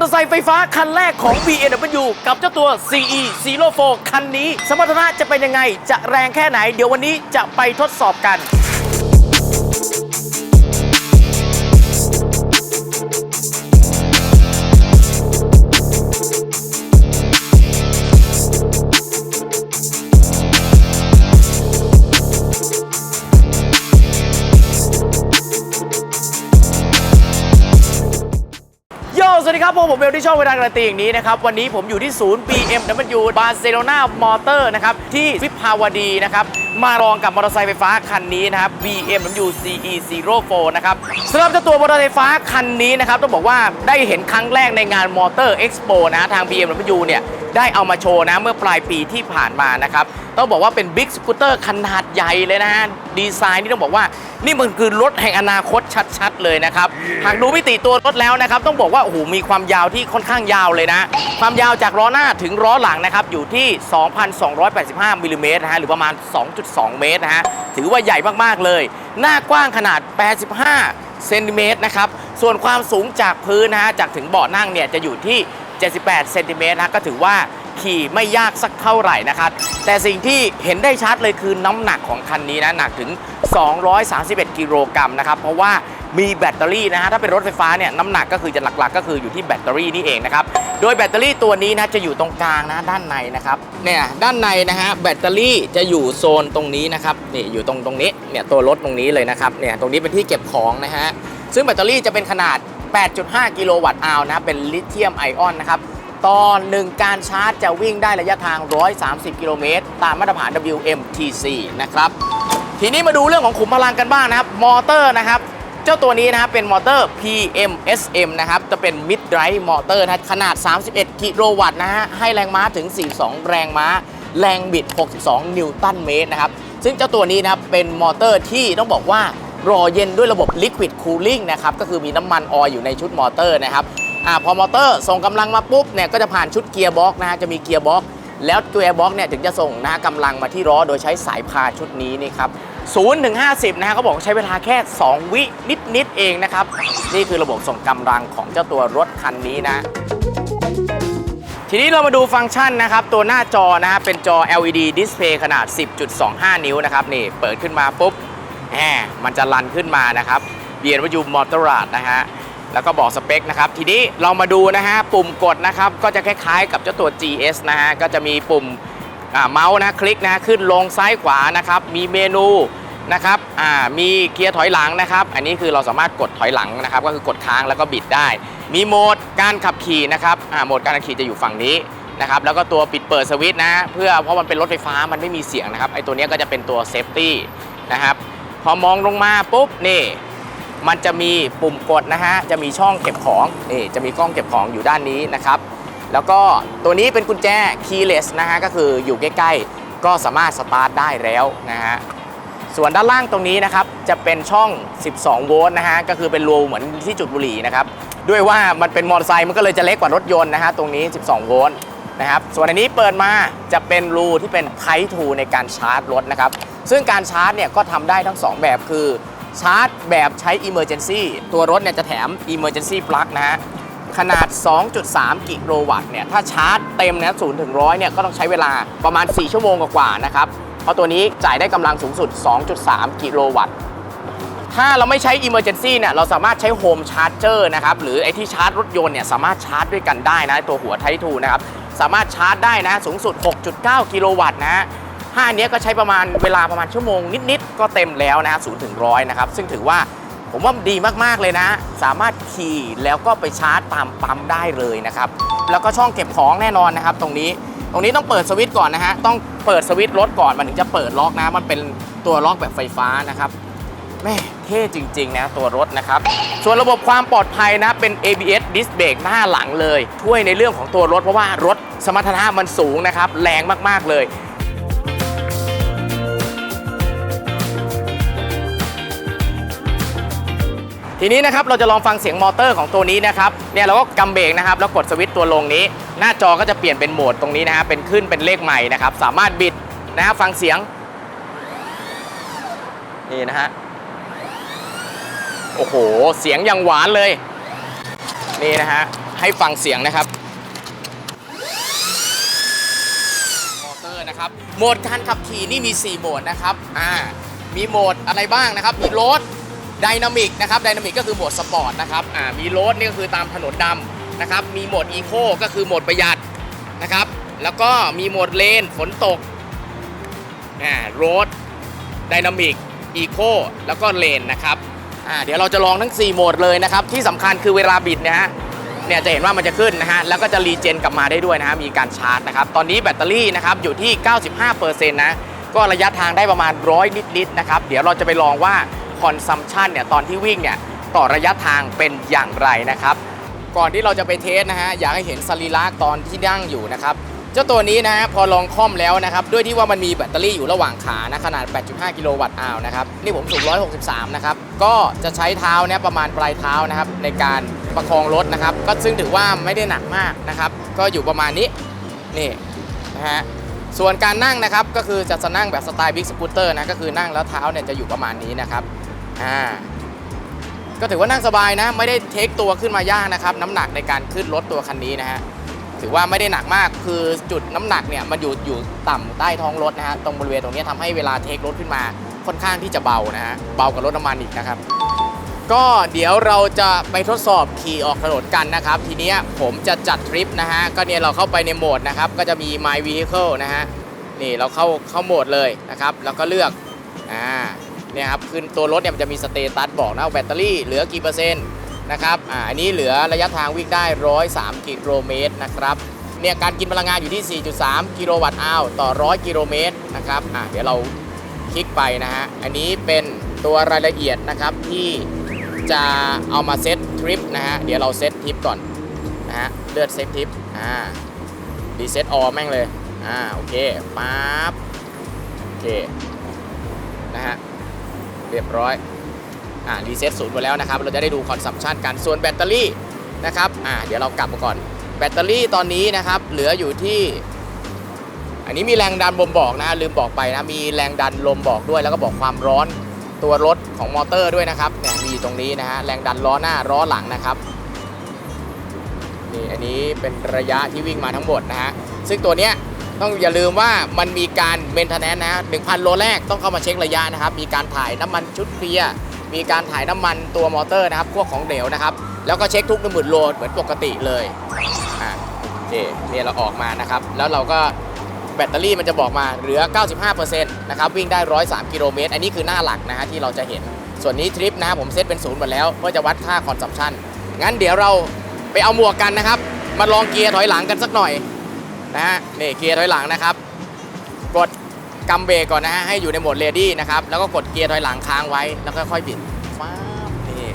อเตอร์ไซค์ไฟฟ้าคันแรกของ BMW กับเจ้าตัว CE 04คันนี้ สมรรถนะจะเป็นยังไง จะแรงแค่ไหน เดี๋ยววันนี้จะไปทดสอบกัน วัสดีครับผมผมเบลที่ช่องเวลาการันตีอย่างนี้นะครับ วันนี้ผมอยู่ที่ศูนย์ BMW บาร์เซโลนามอเตอร์นะครับ ที่วิภาวดีนะครับ มาลองกับมอเตอร์ไซค์ไฟฟ้าคันนี้นะครับ BMW CE 04นะครับสำหรับเจ้าตัวมอเตอร์ไซค์ไฟฟ้าคันนี้นะครับ ต้องบอกว่าได้เห็นครั้งแรกในงานมอเตอร์เอ็กซ์โปนะทาง BMW เนี่ยได้เอามาโชว์นะเมื่อปลายปีที่ผ่านมานะครับ ต้องบอกว่าเป็นบิ๊กสกูตเตอร์ขนาดใหญ่เลยนะฮะ ดีไซน์นี่ต้องบอกว่า นี่มันคือรถแห่งอนาคตชัดๆ เลยนะครับ หากดูมิติตัวรถแล้วนะครับ ต้องบอกว่า โอ้โห มีความยาวที่ค่อนข้างยาวเลยนะ ความยาวจากล้อหน้าถึงล้อหลังนะครับ อยู่ที่ 2,285มิลลิเมตรนะฮะ หรือประมาณ 2.2 เมตรนะฮะ ถือว่าใหญ่มากๆเลย หน้ากว้างขนาด 85เซนติเมตรนะครับ ส่วนความสูงจากพื้นนะฮะ จากถึงเบาะนั่งเนี่ยจะอยู่ที่ 78เซนติเมตรนะก็ถือว่าขี่ไม่ยากสักเท่าไหร่นะครับ แต่สิ่งที่เห็นได้ชัดเลยคือน้ำหนักของคันนี้นะหนักถึง 231 กิโลกรัมนะครับ เพราะว่ามีแบตเตอรี่นะฮะถ้าเป็นรถไฟฟ้าเนี่ยน้ำหนักก็คือจะหลักๆ ก็คืออยู่ที่แบตเตอรี่นี่เองนะครับ โดยแบตเตอรี่ตัวนี้นะจะอยู่ตรงกลางนะด้านในนะครับเนี่ยด้านในนะฮะแบตเตอรี่จะอยู่โซนตรงนี้นะครับนี่อยู่ตรงตรงนี้เนี่ยตัวรถตรงนี้เลยนะครับเนี่ยตรงนี้เป็นที่เก็บของนะฮะซึ่งแบตเตอรี่จะเป็นขนาด 8.5 กิโลวัตต์อาวนะ เป็นลิเธียมไอออนนะครับ ตอนหนึ่งการชาร์จจะวิ่งได้ระยะทาง 130 กิโลเมตร ตามมาตรฐาน WMTC นะครับ ทีนี้มาดูเรื่องของขุมพลังกันบ้างนะครับ มอเตอร์นะครับ เจ้าตัวนี้นะครับเป็นมอเตอร์ PMSM นะครับ จะเป็น Mid Drive มอเตอร์นะขนาด 31 กิโลวัตต์นะฮะ ให้แรงม้าถึง 42 แรงม้า แรงบิด 62 นิวตันเมตรนะครับ ซึ่งเจ้าตัวนี้นะครับเป็นมอเตอร์ที่ต้องบอกว่า รอเย็นด้วยระบบ Liquid Cooling นะครับ ก็คือมีน้ำมันออยอยู่ในชุดมอเตอร์นะครับอ่าพอมอเตอร์ส่งกำลังมาปุ๊บเนี่ยก็จะผ่านชุดเกียร์บ็อกนะฮะจะมีเกียร์บ็อกแล้วเกียร์บ็อกเนี่ยถึงจะส่งนะกำลังมาที่ล้อโดยใช้สายพานชุดนี้นี่ครับศูนย์ถึงห้าสิบนะฮะเขาบอกใช้เวลาแค่ 2 วินิดๆเองนะครับ นี่คือระบบส่งกำลังของเจ้าตัวรถคันนี้นะ ทีนี้เรามาดูฟังก์ชันนะครับ ตัวหน้าจอนะฮะเป็นจอ LED Display ขนาด 10.25 นิ้วนะครับ นี่เปิดขึ้นมาปุ๊บ แหมมันจะรันขึ้นมานะครับเบียนว่าอยู่มอเตอร์ราดนะฮะแล้วก็บอกสเปคนะครับ ทีนี้เรามาดูนะฮะ ปุ่มกดนะครับ ก็จะคล้ายๆ กับเจ้าตัว GS นะฮะ ก็จะมีปุ่มเมาส์นะ คลิกนะ ขึ้นลงซ้ายขวานะครับ มีเมนูนะครับมีเกียร์ถอยหลังนะครับ อันนี้คือเราสามารถกดถอยหลังนะครับ ก็คือกดค้างแล้วก็บิดได้ มีโหมดการขับขี่นะครับโหมดการขับขี่จะอยู่ฝั่งนี้นะครับแล้วก็ตัวปิดเปิดสวิตช์นะ เพื่อเพราะมันเป็นรถไฟฟ้ามันไม่มีเสียงนะครับไอ้ตัวนี้ก็จะเป็นตัวเซฟตี้นะครับ พอมองลงมาปุ๊บนี่มันจะมีปุ่มกดนะฮะ จะมีช่องเก็บของนี่จะมีกล้องเก็บของอยู่ด้านนี้นะครับ แล้วก็ตัวนี้เป็นกุญแจ keyless นะฮะ ก็คืออยู่ใกล้ๆ ก็สามารถสตาร์ทได้แล้วนะฮะ ส่วนด้านล่างตรงนี้นะครับ จะเป็นช่อง 12 โวลต์นะฮะ ก็คือเป็นรูเหมือนที่จุดบุหรี่นะครับ ด้วยว่ามันเป็นมอเตอร์ไซค์มันก็เลยจะเล็กกว่ารถยนต์นะฮะ ตรงนี้ 12 โวลต์นะครับ ส่วนอันนี้เปิดมาจะเป็นรูที่เป็น Type 2ในการชาร์จรถนะครับ ซึ่งการชาร์จเนี่ยก็ทำได้ทั้ง 2 แบบคือชาร์จแบบใช้ Emergency ตัวรถเนี่ยจะแถม Emergency Plug นะฮะขนาด 2.3 กิโลวัตต์เนี่ย ถ้าชาร์จเต็มนะ0ถึง100 เนี่ย ก็ต้องใช้เวลาประมาณ 4 ชั่วโมงกว่าๆนะครับ เพราะตัวนี้จ่ายได้กำลังสูงสุด 2.3 กิโลวัตต์ ถ้าเราไม่ใช้ Emergency เนี่ย เราสามารถใช้ Home Charger นะครับ หรือไอ้ที่ชาร์จรถยนต์เนี่ย สามารถชาร์จด้วยกันได้นะ ตัวหัวไททูนะครับ สามารถชาร์จได้นะ สูงสุด 6.9 กิโลวัตต์นะ ฮะห้าอันเนี้ยก็ใช้ประมาณเวลาประมาณชั่วโมงนิด ๆ ก็เต็มแล้วนะศูนย์ถึงร้อยนะครับ ซึ่งถือว่าผมว่าดีมาก ๆ เลยนะ สามารถขี่แล้วก็ไปชาร์จตามปั๊มได้เลยนะครับ แล้วก็ช่องเก็บของแน่นอนนะครับ ตรงนี้ ตรงนี้ต้องเปิดสวิตช์ก่อนนะฮะ ต้องเปิดสวิตช์รถก่อนมันถึงจะเปิดล็อกนะ มันเป็นตัวล็อกแบบไฟฟ้านะครับแม่เท่จริง ๆ นะ ตัวรถนะครับ ส่วนระบบความปลอดภัยนะ เป็น ABS Disc Brake หน้าหลังเลย ช่วยในเรื่องของตัวรถเพราะว่ารถสมรรถนะมันสูงนะครับ แรงมาก ๆ เลย ทีนี้นะครับเราจะลองฟังเสียงมอเตอร์ของตัวนี้นะครับเนี่ยเราก็กำเบรกนะครับแล้วกดสวิตช์ตัวลงนี้ หน้าจอก็จะเปลี่ยนเป็นโหมดตรงนี้นะฮะเป็นขึ้นเป็นเลขใหม่นะครับสามารถบิดนะฮะฟังเสียงนี่นะฮะโอ้โหเสียงย่างหวานเลยนี่นะฮะให้ฟังเสียงนะครับมอเตอร์นะครับโหมดการขับขี่นี่มี 4 โหมดนะครับอ่ามีโหมดอะไรบ้างนะครับมีรด ไดนามิกนะครับไดนามิกก็คือโหมดสปอร์ตนะครับอ่ามีโรดนี่ก็คือตามถนนดำนะครับมีโหมดอีโคก็คือโหมดประหยัดนะครับแล้วก็มีโหมดเลนฝนตกอ่าโรดไดนามิกอีโคแล้วก็เลนนะครับอ่าเดี๋ยวเราจะลองทั้ง 4 โหมดเลยนะครับ ที่สำคัญคือเวลาบิดนะฮะเนี่ยจะเห็นว่ามันจะขึ้นนะฮะแล้วก็จะรีเจนกลับมาได้ด้วยนะฮะมีการชาร์จนะครับ ตอนนี้แบตเตอรี่นะครับอยู่ที่ 95%นะก็ระยะทางได้ประมาณร้อยนิดๆนะครับ เดี๋ยวเราจะไปลองว่า คอนซัมชันเนี่ยตอนที่วิ่งเนี่ยต่อระยะทางเป็นอย่างไรนะครับ ก่อนที่เราจะไปเทสนะฮะอยากให้เห็นสรีระตอนที่นั่งอยู่นะครับเจ้าตัวนี้นะฮะพอลองค่อมแล้วนะครับ ด้วยที่ว่ามันมีแบตเตอรี่อยู่ระหว่างขานะขนาด 8.5 กิโลวัตต์อาวนะครับ นี่ผมสูง 163 นะครับ ก็จะใช้เท้าเนี่ยประมาณปลายเท้านะครับ ในการประคองรถนะครับ ก็ซึ่งถือว่าไม่ได้หนักมากนะครับ ก็อยู่ประมาณนี้ นี่นะฮะส่วนการนั่งนะครับก็คือจะนั่งแบบสไตล์บิ๊กสกูตเตอร์นะก็คือนั่งแล้วเท้าเนี่ยจะอยู่ประมาณนี้นะครับ อ่าก็ถือว่านั่งสบายนะ ไม่ได้เทคตัวขึ้นมายากนะครับ น้ำหนักในการขึ้นรถตัวคันนี้นะฮะถือว่าไม่ได้หนักมากคือจุดน้ำหนักเนี่ยมันอยู่อยู่ต่ำใต้ท้องรถนะฮะตรงบริเวณตรงนี้ทำให้เวลาเทครถขึ้นมาค่อนข้างที่จะเบานะฮะเบากว่ารถน้ำมันอีกนะครับ ก็เดี๋ยวเราจะไปทดสอบขี่ออกถนนกันนะครับ ทีเนี้ยผมจะจัดทริปนะฮะก็เนี่ยเราเข้าไปในโหมดนะครับ ก็จะมี My Vehicle นะฮะนี่เราเข้าเข้าโหมดเลยนะครับ แล้วก็เลือกอ่า เนี่ยครับขึ้นตัวรถเนี่ยมันจะมีสเตตัสบอกนะแบตเตอรี่เหลือกี่เปอร์เซ็นต์นะครับอ่าอันนี้เหลือระยะทางวิ่งได้ 103 กิโลเมตรนะครับเนี่ยการกินพลังงานอยู่ที่ 4.3 กิโลวัตต์อาวต่อ 100 กิโลเมตรนะครับอ่าเดี๋ยวเราคลิกไปนะฮะอันนี้เป็นตัวรายละเอียดนะครับที่จะเอามาเซตทริปนะฮะเดี๋ยวเราเซตทริปก่อนนะฮะเลือดเซตทริปอ่ารีเซตออแม่งเลยอ่าโอเคปั๊บโอเคนะฮะ เรียบร้อย อ่ารีเซ็ตศูนย์ไปแล้วนะครับ เราจะได้ดูคอนซัมชันกัน ส่วนแบตเตอรี่นะครับ อ่า เดี๋ยวเรากลับมาก่อน แบตเตอรี่ตอนนี้นะครับ เหลืออยู่ที่ อันนี้มีแรงดันลมบอกนะ ลืมบอกไปนะ มีแรงดันลมบอกด้วย แล้วก็บอกความร้อนตัวรถของมอเตอร์ด้วยนะครับเนี่ยมีตรงนี้นะฮะ แรงดันล้อหน้าล้อหลังนะครับ นี่ อันนี้เป็นระยะที่วิ่งมาทั้งหมดนะฮะ ซึ่งตัวเนี้ย ต้องอย่าลืมว่ามันมีการเมนเทนแนนนะฮะ1,000โลแรกต้องเข้ามาเช็คระยะนะครับ มีการถ่ายน้ำมันชุดเคลียร์มีการถ่ายน้ำมันตัวมอเตอร์นะครับ พวกของเหลวนะครับ แล้วก็เช็คทุก1 0,000โลเหมือนปกติเลยอ่าโอเคเนี่ยเราออกมานะครับ แล้วเราก็แบตเตอรี่มันจะบอกมาเหลือ 95%นะครับ วิ่งได้ 103 กิโลเมตร อันนี้คือหน้าหลักนะฮะที่เราจะเห็น ส่วนนี้ทริปนะผมเซตเป็นศูนย์หมดแล้ว เพื่อจะวัดค่าคอนซัมชันงั้นเดี๋ยวเราไปเอาหมวกกันนะครับ มาลองเกียร์ถอยหลังกันสักหน่อย นะฮะนี่เกียร์ถอยหลังนะครับ กดกำเบรกก่อนนะฮะให้อยู่ในโหมดเรดี้นะครับแล้วก็กดเกียร์ถอยหลังค้างไว้แล้วก็ค่อยบิดฟ้าบนี่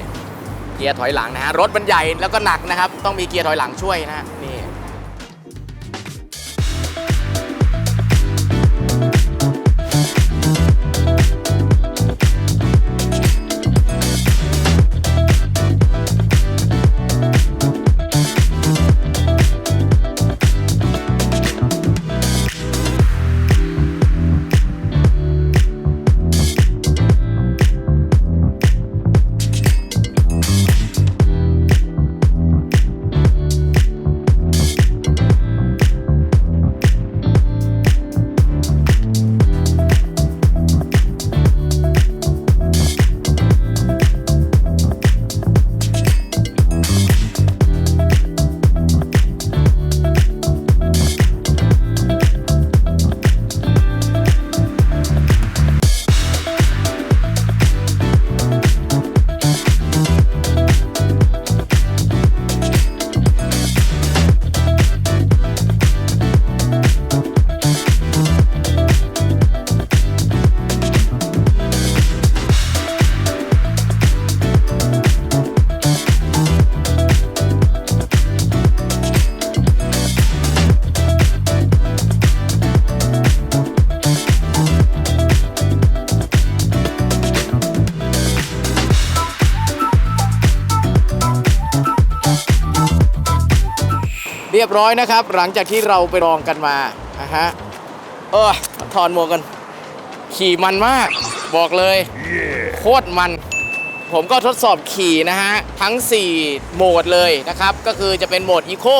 เกียร์ถอยหลังนะฮะรถมันใหญ่แล้วก็หนักนะครับ ต้องมีเกียร์ถอยหลังช่วยนะฮะ ยบร้อยนะครับ หลังจากที่เราไปลองกันมานะฮะเออถอนหมวกกัน ขี่มันมาก บอกเลยโคตรมัน ผมก็ทดสอบขี่นะฮะ ทั้ง 4 โหมดเลยนะครับ ก็คือจะเป็นโหมด Eco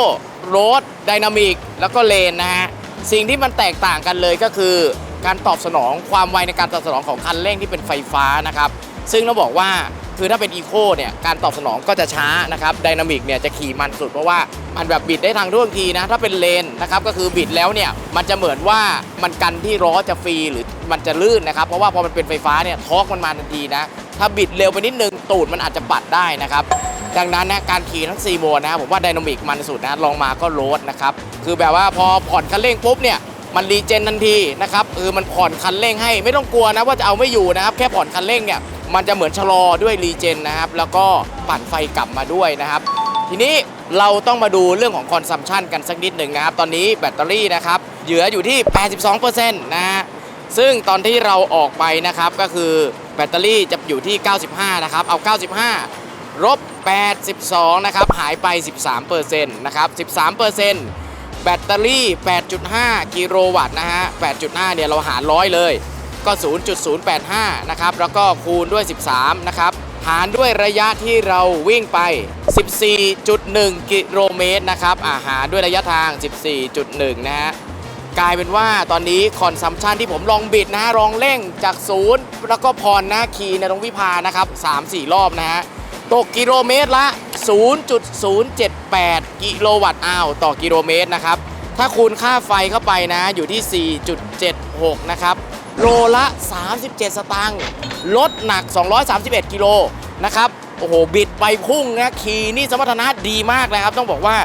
Road Dynamic แล้วก็เลนนะฮะ สิ่งที่มันแตกต่างกันเลยก็คือการตอบสนองความไวในการตอบสนองของคันเร่งที่เป็นไฟฟ้านะครับ ซึ่งต้องบอกว่า คือถ้าเป็นอีโคเนี่ยการตอบสนองก็จะช้านะครับไดนามิกเนี่ยจะขี่มันสุดเพราะว่ามันแบบบิดได้ทางท่วงทีนะ ถ้าเป็นเลนนะครับก็คือบิดแล้วเนี่ยมันจะเหมือนว่ามันกันที่ล้อจะฟรีหรือมันจะลื่นนะครับเพราะว่าพอมันเป็นไฟฟ้าเนี่ยทอร์กมันมาทันทีนะถ้าบิดเร็วไปนิดนึงตูดมันอาจจะปัดได้นะครับดังนั้นนะการขี่ทั้ง4โหมดนะครับผมว่าไดนามิกมันสุดนะลองมาก็โรดนะครับคือแบบว่าพอผ่อนคันเร่งปุ๊บเนี่ย มันรีเจนทันทีนะครับคือมันผ่อนคันเร่งให้ไม่ต้องกลัวนะว่าจะเอาไม่อยู่นะครับ แค่ผ่อนคันเร่งเนี่ยมันจะเหมือนชะลอด้วยรีเจนนะครับ แล้วก็ปั่นไฟกลับมาด้วยนะครับ ทีนี้เราต้องมาดูเรื่องของคอนซัมชันกันสักนิดหนึ่งนะครับ ตอนนี้แบตเตอรี่นะครับเหลืออยู่ที่ 82%นะฮะซึ่งตอนที่เราออกไปนะครับก็คือแบตเตอรี่จะอยู่ที่ 95 นะครับ เอา 95ลบ82 นะครับ หายไป 13%นะครับ 13% แบตเตอรี่ 8.5 กิโลวัตต์นะฮะ 8.5 เนี่ยเราหารร้อยเลย ก็ 0.085 นะครับ แล้วก็คูณด้วย 13 นะครับ หารด้วยระยะที่เราวิ่งไป 14.1 กิโลเมตรนะครับ อาหารด้วยระยะทาง 14.1 นะฮะ กลายเป็นว่าตอนนี้คอนซัมชันที่ผมลองบิดนะฮะลองเร่งจากศูนย์แล้วก็พรนะขี่ในตรงวิภานะครับ 3-4 รอบนะฮะ ตกกิโลเมตรละ 0.078 กิโลวัตต์อาวต่อกิโลเมตรนะครับ ถ้าคูณค่าไฟเข้าไปนะอยู่ที่ 4.76 นะครับ โลละ 37 สตางค์ลดหนัก 231 กิโลนะครับ โอ้โห บิดไปพุ่งนะขี่นี่สมรรถนะดีมากนะครับ ต้องบอกว่า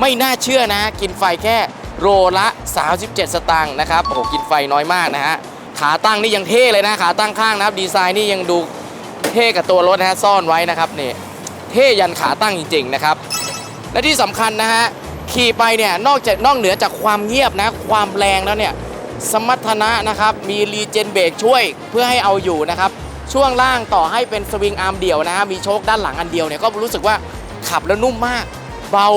ไม่น่าเชื่อนะ กินไฟแค่โลละ 37 สตางค์นะครับ โอ้โห กินไฟน้อยมากนะฮะ ขาตั้งนี่ยังเท่เลยนะ ขาตั้งข้างนะครับ ดีไซน์นี่ยังดูเท่กับตัวรถนะฮะ ซ่อนไว้นะครับนี่ เท่ยันขาตั้งจริง ๆ นะครับ และที่สำคัญนะฮะขี่ไปเนี่ยนอกจากนอกเหนือจากความเงียบนะความแรงแล้วเนี่ยสมรรถนะนะครับมีรีเจนเบรกช่วยเพื่อให้เอาอยู่นะครับช่วงล่างต่อให้เป็นสวิงอาร์มเดี่ยวนะฮะมีโชคด้านหลังอันเดียวเนี่ยก็รู้สึกว่าขับแล้วนุ่มมาก เบา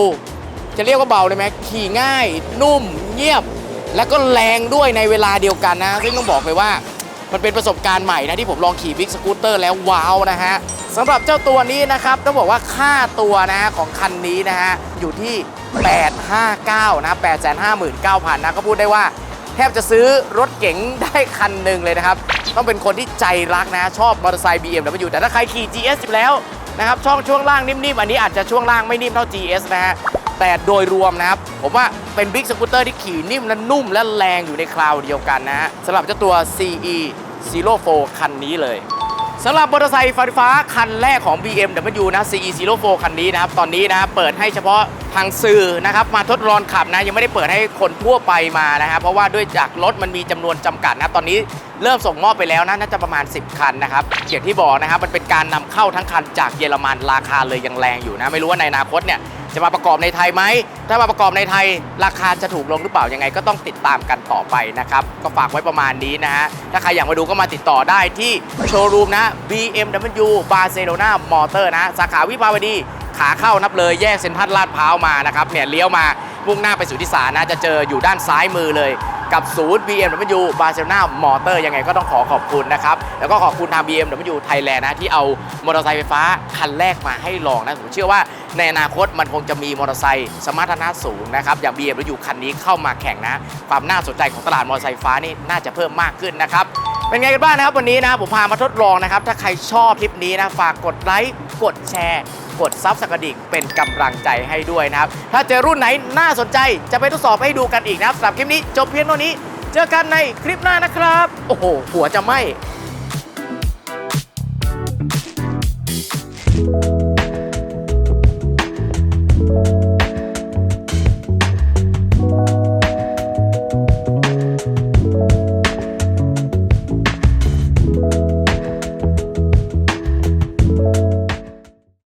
จะเรียกว่าเบาเลยไหมขี่ง่าย นุ่ม เงียบ แล้วก็แรงด้วยในเวลาเดียวกันนะ ซึ่งต้องบอกเลยว่า มันเป็นประสบการณ์ใหม่นะที่ผมลองขี่บิ๊กสกูตเตอร์แล้วว้าวนะฮะสำหรับเจ้าตัวนี้นะครับต้องบอกว่าค่าตัวนะฮะของคันนี้นะฮะอยู่ที่ 859นะ859,000นะก็พูดได้ว่าแทบจะซื้อรถเก๋งได้คันหนึ่งเลยนะครับ ต้องเป็นคนที่ใจรักนะ ชอบมอเตอร์ไซค์ BMW แต่ถ้าใครขี่ GS อยู่แล้วนะครับช่องช่วงล่างนิ่มๆ อันนี้อาจจะช่วงล่างไม่นิ่มเท่า GS นะฮะ แต่โดยรวมนะครับ ผมว่าเป็นบิ๊กสกูตเตอร์ที่ขี่นิ่มและนุ่มและแรงอยู่ในคราวเดียวกันนะฮะสำหรับเจ้าตัว CE 04คันนี้เลยสำหรับมอเตอร์ไซค์ไฟฟ้าคันแรกของ BMW นะ CE 04 คันนี้นะครับ ตอนนี้นะเปิดให้เฉพาะทางสื่อนะครับ มาทดลองขับนะ ยังไม่ได้เปิดให้คนทั่วไปมานะครับ เพราะว่าด้วยจากรถมันมีจำนวนจำกัดนะ ตอนนี้เริ่มส่งมอบไปแล้วนะ น่าจะประมาณ 10 คันนะครับ อย่างที่บอกนะครับ มันเป็นการนำเข้าทั้งคันจากเยอรมันราคาเลยยังแรงอยู่นะ ไม่รู้ว่าในอนาคตเนี่ย จะมาประกอบในไทยไหม ถ้ามาประกอบในไทย ราคาจะถูกลงหรือเปล่ายังไงก็ต้องติดตามกันต่อไปนะครับ ก็ฝากไว้ประมาณนี้นะฮะ ถ้าใครอยากมาดูก็มาติดต่อได้ที่โชว์รูมนะ BMW Barcelona Motor นะ สาขาวิภาวดี ขาเข้านับเลยแยกเซ็นทรัลลาดพร้าวมานะครับ เนี่ยเลี้ยวมา มุ่งหน้าไปสุทธิสารนะจะเจออยู่ด้านซ้ายมือเลย กับศูนย์ BMW Barcelona Motor ยังไงก็ต้องขอขอบคุณนะครับ แล้วก็ขอบคุณทาง BMW Thailand นะที่เอามอเตอร์ไซค์ไฟฟ้าคันแรกมาให้ลองนะผมเชื่อว่าในอนาคตมันคงจะมีมอเตอร์ไซค์สมรรถนะสูงนะครับ อย่าง BMW คันนี้เข้ามาแข่งนะความน่าสนใจของตลาดมอเตอร์ไซค์ไฟฟ้านี่น่าจะเพิ่มมากขึ้นนะครับเป็นไงกันบ้างนะครับวันนี้นะผมพามาทดลองนะครับ ถ้าใครชอบคลิปนี้นะฝากกดไลค์กดแชร์ กดซับสกัดิกเป็นกำลังใจให้ด้วยนะครับ ถ้าเจอรุ่นไหนน่าสนใจจะไปทดสอบให้ดูกันอีกนะครับสำหรับคลิปนี้จบเพียงเท่านี้ เจอกันในคลิปหน้านะครับ โอ้โห หัวจะไหม้